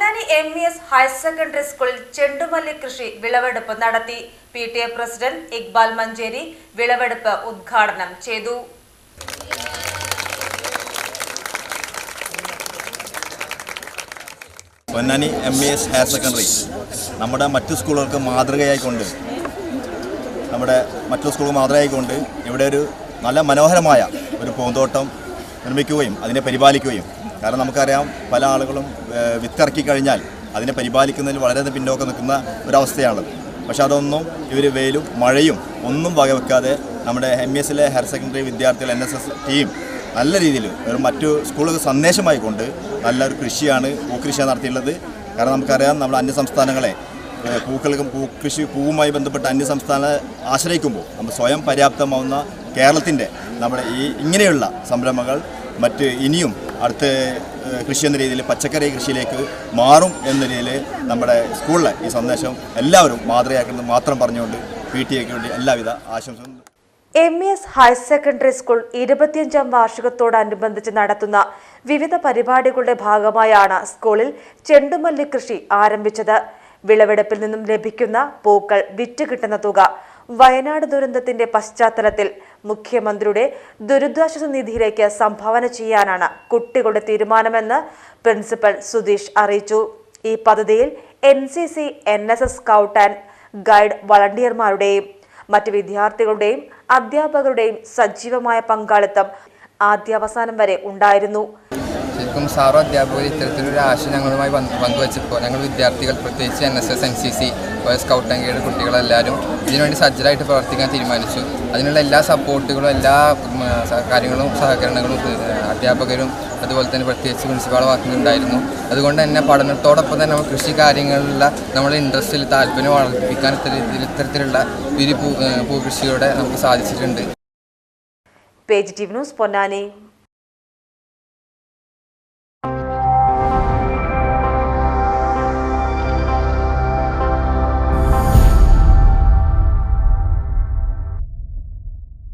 Ponnani M E S higher secondary സ്കൂളിൽ ചെണ്ടുമല്ലി കൃഷി വിളവെടുപ്പ് നടത്തി. P T A president Iqbal Mancheri വിളവെടുപ്പ് ഉദ്ഘാടനം ചെയ്തു. Ponnani M E S higher secondary നമ്മുടെ മറ്റു സ്കൂളുകൾക്ക് മാതൃകയായിക്കൊണ്ട് നമ്മുടെ മറ്റു സ്കൂളുകൾ മാതൃകയായിക്കൊണ്ട് ഇവിടെ ഒരു നല്ല മനോഹരമായ ഒരു പൂന്തോട്ടം നിർമ്മിക്കുകയും അതിനെ പരിപാലിക്കുകയും കാരണം നമുക്കറിയാം പല ആളുകളും വിത്തിറക്കി കഴിഞ്ഞാൽ അതിനെ പരിപാലിക്കുന്നതിൽ വളരെ പിന്നോക്കം നിൽക്കുന്ന ഒരവസ്ഥയാണുള്ളത് പക്ഷെ അതൊന്നും ഇവർ വെയിലും മഴയും ഒന്നും വകവെക്കാതെ നമ്മുടെ എം എസ് എസിലെ ഹയർ സെക്കൻഡറി വിദ്യാർത്ഥികൾ എൻ എസ് എസ് ടീം നല്ല രീതിയിൽ ഒരു മറ്റു സ്കൂളുകൾക്ക് സന്ദേശമായി കൊണ്ട് നല്ലൊരു കൃഷിയാണ് പൂക്കൃഷിയാണ് നടത്തിയിട്ടുള്ളത്. കാരണം നമുക്കറിയാം നമ്മൾ അന്യ സംസ്ഥാനങ്ങളെ പൂക്കൾക്കും പൂക്കൃഷി പൂവുമായി ബന്ധപ്പെട്ട അന്യ സംസ്ഥാന ആശ്രയിക്കുമ്പോൾ നമ്മൾ സ്വയം പര്യാപ്തമാവുന്ന കേരളത്തിന്റെ നമ്മുടെ ഈ ഇങ്ങനെയുള്ള സംരംഭങ്ങൾ മറ്റ് ഇനിയും അടുത്ത കൃഷി എന്ന രീതിയിൽ പച്ചക്കറി കൃഷിയിലേക്ക് മാറും എന്ന രീതിയിൽ നമ്മുടെ സ്കൂളിലെ ഈ സന്ദേശം എല്ലാവരും മാതൃകയാക്കുന്നത് മാത്രം പറഞ്ഞുകൊണ്ട് പി ടി എക്ക് വേണ്ടി എല്ലാവിധ ആശംസകളും M E S higher secondary school ഇരുപത്തിയഞ്ചാം വാർഷികത്തോടനുബന്ധിച്ച് നടത്തുന്ന വിവിധ പരിപാടികളുടെ ഭാഗമായാണ് സ്കൂളിൽ ചെണ്ടുമല്ലി കൃഷി ആരംഭിച്ചത്. വിളവെടുപ്പിൽ നിന്നും ലഭിക്കുന്ന പൂക്കൾ വിറ്റ് കിട്ടുന്ന തുക വയനാട് ദുരന്തത്തിന്റെ പശ്ചാത്തലത്തിൽ മുഖ്യമന്ത്രിയുടെ ദുരിതാശ്വാസ നിധിയിലേക്ക് സംഭാവന ചെയ്യാനാണ് കുട്ടികളുടെ തീരുമാനമെന്ന് പ്രിൻസിപ്പൽ സുധീഷ് അറിയിച്ചു. ഈ പദ്ധതിയിൽ N C C N S S scout and guide വളണ്ടിയർമാരുടെയും മറ്റ് വിദ്യാർത്ഥികളുടെയും അധ്യാപകരുടെയും സജീവമായ പങ്കാളിത്തം ആദ്യാവസാനം വരെ ഉണ്ടായിരുന്നു. ശരിക്കും സാറോ അധ്യാപകർ ഇത്തരത്തിലൊരു ആശയം ഞങ്ങളുമായി പങ്കുവച്ചപ്പോൾ ഞങ്ങൾ വിദ്യാർത്ഥികൾ പ്രത്യേകിച്ച് N S S N C C scout and guide കുട്ടികളെല്ലാവരും ഇതിനുവേണ്ടി സജ്ജരായിട്ട് പ്രവർത്തിക്കാൻ തീരുമാനിച്ചു. അതിനുള്ള എല്ലാ സപ്പോർട്ടുകളും എല്ലാ കാര്യങ്ങളും സഹകരണങ്ങളും അധ്യാപകരും അതുപോലെ തന്നെ പ്രത്യേകിച്ച് പ്രിൻസിപ്പാൾ വാക്കുന്നുണ്ടായിരുന്നു അതുകൊണ്ട് തന്നെ പഠനത്തോടൊപ്പം തന്നെ നമ്മൾ കൃഷി കാര്യങ്ങളിലുള്ള നമ്മുടെ ഇൻട്രസ്റ്റിൽ താല്പര്യം വളർത്തിപ്പിക്കാൻ ഇത്തരത്തിലുള്ള ഒരു പൂകൃഷിയോടെ നമുക്ക് സാധിച്ചിട്ടുണ്ട്. Page T news Ponnani.